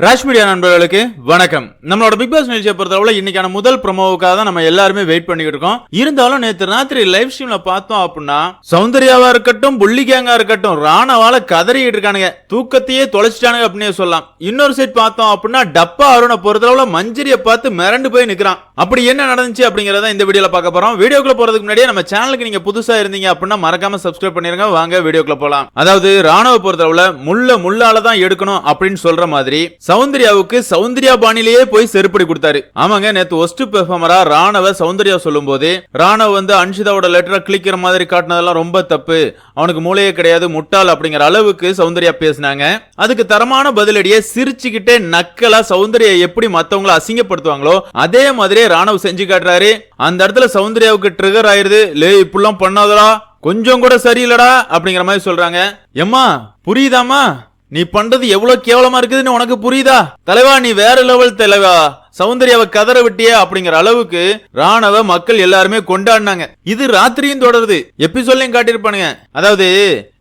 Raj media நண்பர்களுக்கு வணக்கம். நம்மளோட பிக் பாஸ் நிகழ்ச்சியை பொறுத்தளவுல இன்னைக்கான முதல் ப்ரமோவுக்காக தான் நம்ம எல்லாருமே வெயிட் பண்ணிக்கிட்டு இருக்கோம். இருந்தாலும் நேற்று ராத்திரி லைவ் ஸ்ட்ரீம்ல பார்த்தோம் அப்படின்னா சௌந்தர்யாவா இருக்கட்டும் புள்ளி கேங்கா இருக்கட்டும் ராணவால கதறிக்கிட்டு இருக்கானுங்க. தூக்கத்தையே தொலைச்சிட்டானுங்க அப்படின்னே சொல்லலாம். இன்னொரு சைட் பார்த்தோம் அப்படின்னா டப்பா அருணை பொறுத்தளவுல மஞ்சரிய பார்த்து மிரண்டு போய் நிக்கிறான். அப்படி என்ன நடந்துச்சு அப்படிங்கறத இந்த வீடியோவில் பார்க்க போறோம். வீடியோக்குள்ள போறதுக்கு முன்னாடியே நம்ம சேனலுக்கு நீங்க புதுசா இருந்தீங்க அப்படின்னா மறக்காம சப்ஸ்கிரைப் பண்ணிருங்க. வாங்க வீடியோக்குள்ள போலாம். அதாவது ராணுவ பொறுத்தளவுல முள்ள முள்ளால தான் எடுக்கணும் அப்படின்னு சொல்ற மாதிரி சௌந்தர்யாவுக்கு சௌந்தர்யா பாணிலேயே போய் செருப்படி கொடுத்தாரு. ஆமாங்க நேத்து ஒஸ்ட் பெர்ஃபார்மரா ராணுவ சௌந்தர்யா சொல்லும் போது ராணுவ வந்து அன்ஷிதாவோட லெட்டரை கிளிக்கிற மாதிரி காட்டினதெல்லாம் ரொம்ப தப்பு. அவனுக்கு மூளையே கிடையாது முட்டாள் அப்படிங்கிற அளவுக்கு சௌந்தர்யா பேசினாங்க. அதுக்கு தரமான பதிலடியை சிரிச்சுக்கிட்டே நக்கலா சௌந்தர்யா எப்படி மற்றவங்களை அசிங்கப்படுத்துவாங்களோ அதே மாதிரி மாதிரியே ராணவ் செஞ்சு காட்டுறாரு. அந்த இடத்துல சௌந்தர்யாவுக்கு ட்ரிகர் ஆயிருது. லே இப்படிலாம் பண்ணாதடா. கொஞ்சம் கூட சரியில்லடா. அப்படிங்கிற மாதிரி சொல்றாங்க. எம்மா புரியுதாமா நீ பண்றது எவ்வளவு கேவலமா இருக்குதுன்னு உனக்கு புரியுதா? தலைவா நீ வேற லெவல் தலைவா. சௌந்தர்யாவை கதற விட்டியா அப்படிங்கிற அளவுக்கு ராணவ மக்கள் எல்லாருமே கொண்டாடினாங்க. இது ராத்திரியும் தொடருது. எபிசோட்லயும் காட்டியிருப்பானுங்க. அதாவது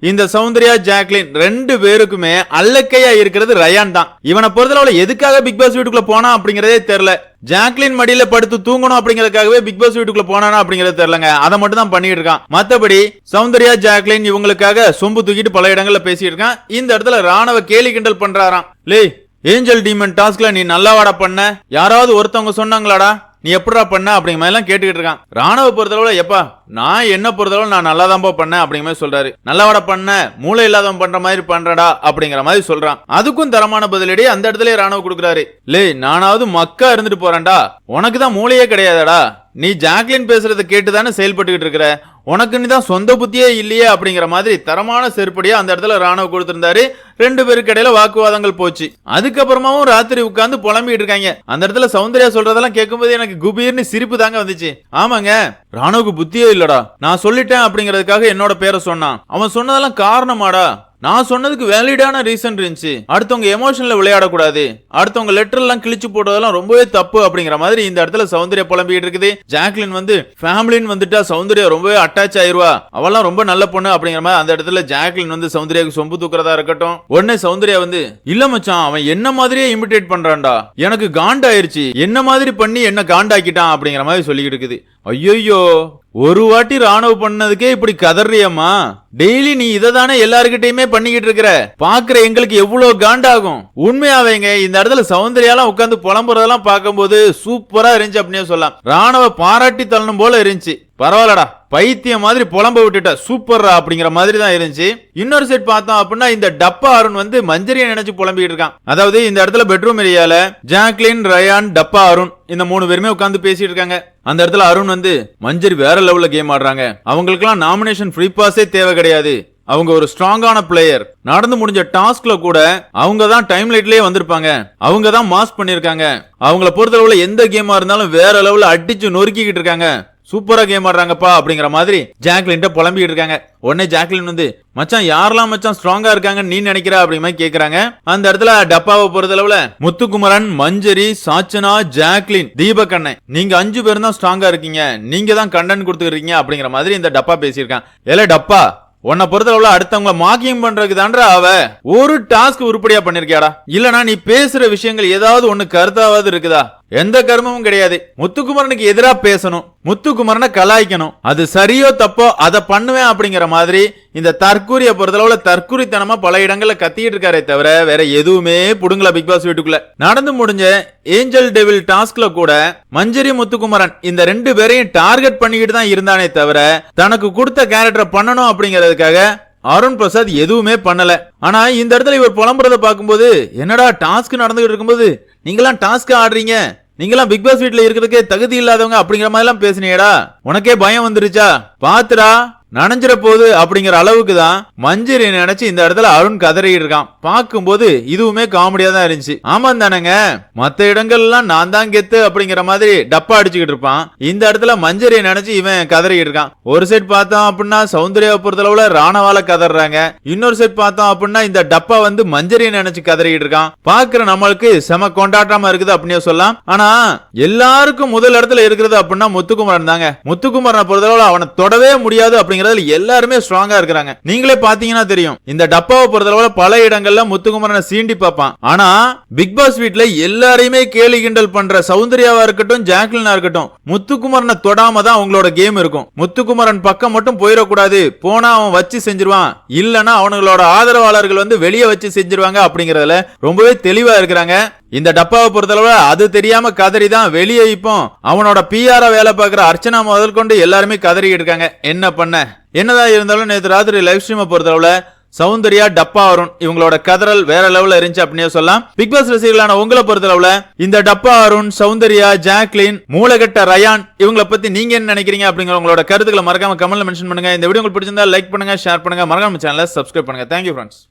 இந்த சௌந்தர்யா ஜாக்லின் ரெண்டு பேருக்குமே அல்லக்கையா இருக்கிறது ரயான் தான். இவனை பொறுத்தளவுல எதுக்காக பிக் பாஸ் வீட்டுக்குள்ள போனா அப்படிங்கறதே தெரியல. ஜாக்லின் மடியில படுத்து தூங்கணும் அப்படிங்கறதுக்காகவே பிக் பாஸ் வீட்டுக்குள்ள போனானா அப்படிங்கறது தெரியலங்க. அதை மட்டும் தான் பண்ணிட்டு இருக்கான். மத்தபடி சௌந்தர்யா ஜாக்லின் இவங்களுக்காக சொம்பு தூக்கிட்டு பல இடங்கள்ல பேசிட்டு இருக்கான். இந்த இடத்துல ராணுவ கேலி கிண்டல் பண்றாராம். லே ஏஞ்சல் டீமன் டாஸ்க்ல நீ நல்லாவாடா பண்ண. யாராவது ஒருத்தவங்க சொன்னாங்களாடா நீ எப்படா பண்ண அப்படிங்கிற மாதிரி எல்லாம் கேட்டுக்கிட்டு இருக்கான். ராணுவ பொறுத்தளவுல எப்பா நான் என்ன பொறுத்தளவு நான் நல்லா தான் பண்ணேன் அப்படிங்கிற மாதிரி சொல்றாரு. நல்லாவாடா பண்ண மூளை இல்லாதவன் பண்ற மாதிரி பண்றடா அப்படிங்கிற மாதிரி சொல்றான். அதுக்கும் தரமான பதிலடி அந்த இடத்துல ராணுவ கொடுக்குறாரு. லே நானாவது மக்கா இருந்துட்டு போறேன்டா. உனக்கு தான் மூளையே கிடையாதடா. நீ ஜாக்லின் பேசுறதை கேட்டு தானே செயல்பட்டுக்கிட்டு இருக்கிற? உனக்கு நீ தான் சொந்த புத்தியே இல்லையே அப்படிங்கிற மாதிரி தரமான செருப்படியா அந்த இடத்துல ராணுவ கொடுத்திருந்தாரு. ரெண்டு பேருக்கு இடையில வாக்குவாதங்கள் போச்சு. அதுக்கப்புறமாவும் ராத்திரி உட்கார்ந்து புலம்பிட்டு இருக்காங்க. அந்த இடத்துல சௌந்தர்யா சொல்றதெல்லாம் கேட்கும்போது எனக்கு குபீர்னு சிரிப்பு தாங்க வந்துச்சு. ஆமாங்க ராணுவுக்கு புத்தியே இல்லடா. நான் சொல்லிட்டேன் அப்படிங்கறதுக்காக என்னோட பேரை சொன்னான். அவன் சொன்னதெல்லாம் காரணமாடா. நான் சொன்னதுக்கு வேலிடான ரீசன் இருந்துச்சு. அடுத்தவங்க எமோஷன்ல விளையாடக்கூடாது. அடுத்தவங்க லெட்டர் எல்லாம் கிழிச்சு போட்டதெல்லாம் ரொம்பவே தப்பு அப்படிங்கிற மாதிரி இந்த இடத்துல சௌந்தர்யா புலம்பிக்கிட்டு இருக்குது. ஜாக்லின் வந்து ஃபேமிலின்னு வந்துட்டா சௌந்தர்யா ரொம்பவே அட்டாச் ஆயிருவா. அவெல்லாம் ரொம்ப நல்ல பொண்ணு அப்படிங்கிற மாதிரி அந்த இடத்துல ஜாக்லின் வந்து சௌந்தர்யாவுக்கு சொம்பு தூக்குறதா இருக்கட்டும். உடனே சௌந்தர்யா வந்து இல்ல மச்சான் அவன் என்ன மாதிரியே இமிடேட் பண்றான்டா. எனக்கு காண்டாயிருச்சு. என்ன மாதிரி பண்ணி என்ன காண்டாக்கிட்டான்? அப்படிங்கிற மாதிரி சொல்லிக்கிட்டு இருக்குது. ஐயோ ஒரு வாட்டி ராணுவ பண்ணதுக்கே இப்படி கதறியம்மா. டெய்லி நீ இதை தானே எல்லாருக்கிட்டையுமே பண்ணிக்கிட்டு இருக்கிற? பாக்குற எங்களுக்கு எவ்வளவு காண்டாகும்? உண்மையாவேங்க இந்த இடத்துல சௌந்தர்யாலாம் உட்காந்து புலம்புறதெல்லாம் பார்க்கும்போது சூப்பரா இருந்துச்சு அப்படின்னு சொல்லலாம். ராணுவ பாராட்டி தள்ளணும் போல இருந்துச்சு. பரவாயில்லடா பைத்தியம் மாதிரி புலம்ப விட்டுட்ட. சூப்பர்ரா அப்படிங்கிற மாதிரி தான் இருந்துச்சு. இன்னொரு செட் பார்த்தோம் அப்படின்னா இந்த டப்பா அருண் வந்து மஞ்சரியை நினைச்சு புலம்பிட்டு இருக்கான். அதாவது இந்த இடத்துல பெட்ரூம் ஏரியால ஜாக்லின் ரயான் டப்பா அருண் இந்த மூணு பேருமே உட்காந்து பேசிட்டு இருக்காங்க. அந்த இடத்துல அருண் வந்து மஞ்சரி வேற லெவல்ல கேம் ஆடுறாங்க. அவங்களுக்குலாம் நாமினேஷன் ஃப்ரீ பாஸே தேவை கிடையாது. அவங்க ஒரு ஸ்ட்ராங்கான பிளேயர் நடந்து முடிஞ்ச டாஸ்க்ல கூட அவங்க தான் டைம் லைட்லயே வந்திருப்பாங்க. அவங்க தான் மாஸ் பண்ணிருக்காங்க. அவங்கள பொறுத்தளவுல எந்த கேமா இருந்தாலும் வேற லெவல்ல அடிச்சு நொறுக்கிக்கிட்டு இருக்காங்க. சூப்பரா கேம் ஆடுறாங்கப்பா அப்படிங்கிற மாதிரி ஜாக்லின்ட்ட புலம்பிட்டு இருக்காங்க. உடனே ஜாக்லின் வந்து மச்சான் யாரெல்லாம் மச்சான் ஸ்ட்ராங்கா இருக்காங்கன்னு நீ நினைக்கிற? அப்படிங்கிற மாதிரி கேக்குறாங்க. அந்த இடத்துல டப்பாவை பொறுத்தளவுல முத்துக்குமரன் மஞ்சரி சாச்சனா ஜாக்லின் தீபக் அண்ணன் நீங்க அஞ்சு பேரும் தான் ஸ்ட்ராங்கா இருக்கீங்க. நீங்க தான் கண்டன் கொடுத்துருக்கீங்க அப்படிங்கிற மாதிரி இந்த டப்பா பேசியிருக்கான். ஏல டப்பா உன்னை பொறுத்தளவுல அடுத்தவங்களை மாக்கியம் பண்றதுக்கு தான்றா அவ. ஒரு டாஸ்க் உருப்படியா பண்ணிருக்கியாடா. இல்லனா நீ பேசுற விஷயங்கள் ஏதாவது ஒண்ணு கருத்தாவது இருக்குதா? எந்த கர்மமும் கிடையாது. முத்துக்குமரனுக்கு எதிராக பேசணும். முத்துக்குமரனை கலாய்க்கணும். அது சரியோ தப்போ அதை பண்ணுவேன் அப்படிங்கிற மாதிரி இந்த தற்கூரிய பொறுத்தளவுல தற்கூரித்தனமா பல இடங்கள்ல கத்திட்டு இருக்காரே தவிர வேற எதுவுமே புடுங்கல பிக் பாஸ் வீட்டுக்குள்ள. நடந்து முடிஞ்ச ஏஞ்சல் டெவில் டாஸ்க்ல கூட மஞ்சரி முத்துக்குமரன் இந்த ரெண்டு பேரையும் டார்கெட் பண்ணிக்கிட்டு தான் இருந்தானே தவிர தனக்கு கொடுத்த கேரக்டரை பண்ணணும் அப்படிங்கிறதுக்காக அருண் பிரசாத் எதுவுமே பண்ணல. ஆனா இந்த இடத்துல இவர் புலம்புறத பார்க்கும்போது என்னடா டாஸ்க் நடந்துகிட்டு இருக்கும்போது நீங்களாம் டாஸ்க் ஆடுறீங்க? நீங்களாம் பிக் பாஸ் வீட்ல இருக்கிறதுக்கே தகுதி இல்லாதவங்க அப்படிங்கிற மாதிரி எல்லாம் பேசுனீடா உனக்கே பயம் வந்துருச்சா? பாத்துடா. நனைஞ்சிட போகுது அப்படிங்கிற அளவுக்கு தான் மஞ்சரி நினைச்சு இந்த இடத்துல அருண் கதறிட்டு இருக்கான் பார்க்கும்போது இதுவுமே காமெடியா தான் இருந்துச்சு. ஆமா தானேங்க. மத்த இடங்கள்லாம் நான் தான் கெத்து அப்படிங்கிற மாதிரி டப்பா அடிச்சுக்கிட்டு இருப்பான். இந்த இடத்துல மஞ்சரியை நினைச்சு இவன் கதறிட்டு இருக்கான் ஒரு செட் பார்த்தோம் அப்படின்னா சௌந்தர்யா பொறுத்தளவுல ராணவால கதறாங்க இன்னொரு செட் பார்த்தோம் அப்படின்னா இந்த டப்பா வந்து மஞ்சரியை நினைச்சு கதறிட்டு இருக்கான் பாக்குற நம்மளுக்கு செம கொண்டாட்டமா இருக்குது அப்படின்னு சொல்லலாம். ஆனா எல்லாருக்கும் முதல் இடத்துல இருக்கிறது அப்படின்னா முத்துக்குமரன் தாங்க. முத்துக்குமரனை பொறுத்தளவுல அவனை தொடவே முடியாது அப்படிங்கிற அப்படிங்கறதுல எல்லாருமே ஸ்ட்ராங்கா இருக்கிறாங்க. நீங்களே பாத்தீங்கன்னா தெரியும். இந்த டப்பாவை பொறுத்தளவுல பல இடங்கள்ல முத்துக்குமரனை சீண்டி பார்ப்பான். ஆனா பிக் பாஸ் வீட்ல எல்லாரையுமே கேலி கிண்டல் பண்ற சௌந்தர்யாவா இருக்கட்டும் ஜாக்லினா இருக்கட்டும் முத்துக்குமரனை தொடாம தான் அவங்களோட கேம் இருக்கும். முத்துக்குமரன் பக்கம் மட்டும் போயிடக்கூடாது. போனா அவன் வச்சு செஞ்சிருவான். இல்லனா அவனுங்களோட ஆதரவாளர்கள் வந்து வெளியே வச்சு செஞ்சிருவாங்க அப்படிங்கறதுல ரொம்பவே தெளிவா இருக்கிறாங்க. இந்த டப்பாவை பொறுத்தளவு அது தெரியாம கதறி தான் வெளியே இப்போ அவனோட பிஆர வேலை பார்க்குற அர்ச்சனா முதல் கொண்டு எல்லாருமே கதறிக்கிட்டு இருக்காங்க. என்ன பண்ண? என்னதான் இருந்தாலும் நேற்று ராத்திரி லைவ் ஸ்ட்ரீமை பொறுத்தளவுல சௌந்தர்யா டப்பா அருண் இவங்களோட கதறல் வேற லெவல்ல இருந்துச்சு அப்படின்னு சொல்லலாம். பிக் பாஸ் ரசிகர்களான உங்களை பொறுத்தளவுல இந்த டப்பா அருண் சௌந்தர்யா ஜாக்லின் மூலகட்ட ரயான் இவங்கள பத்தி நீங்க என்ன நினைக்கிறீங்க அப்படிங்கிற உங்களோட கருத்துக்களை மறக்காம கமெண்ட்ல மென்ஷன் பண்ணுங்க. இந்த வீடியோ உங்களுக்கு பிடிச்சிருந்தா லைக் பண்ணுங்க ஷேர் பண்ணுங்க. மறக்காம சேனலை சப்ஸ்கிரைப் பண்ணுங்க. Thank you friends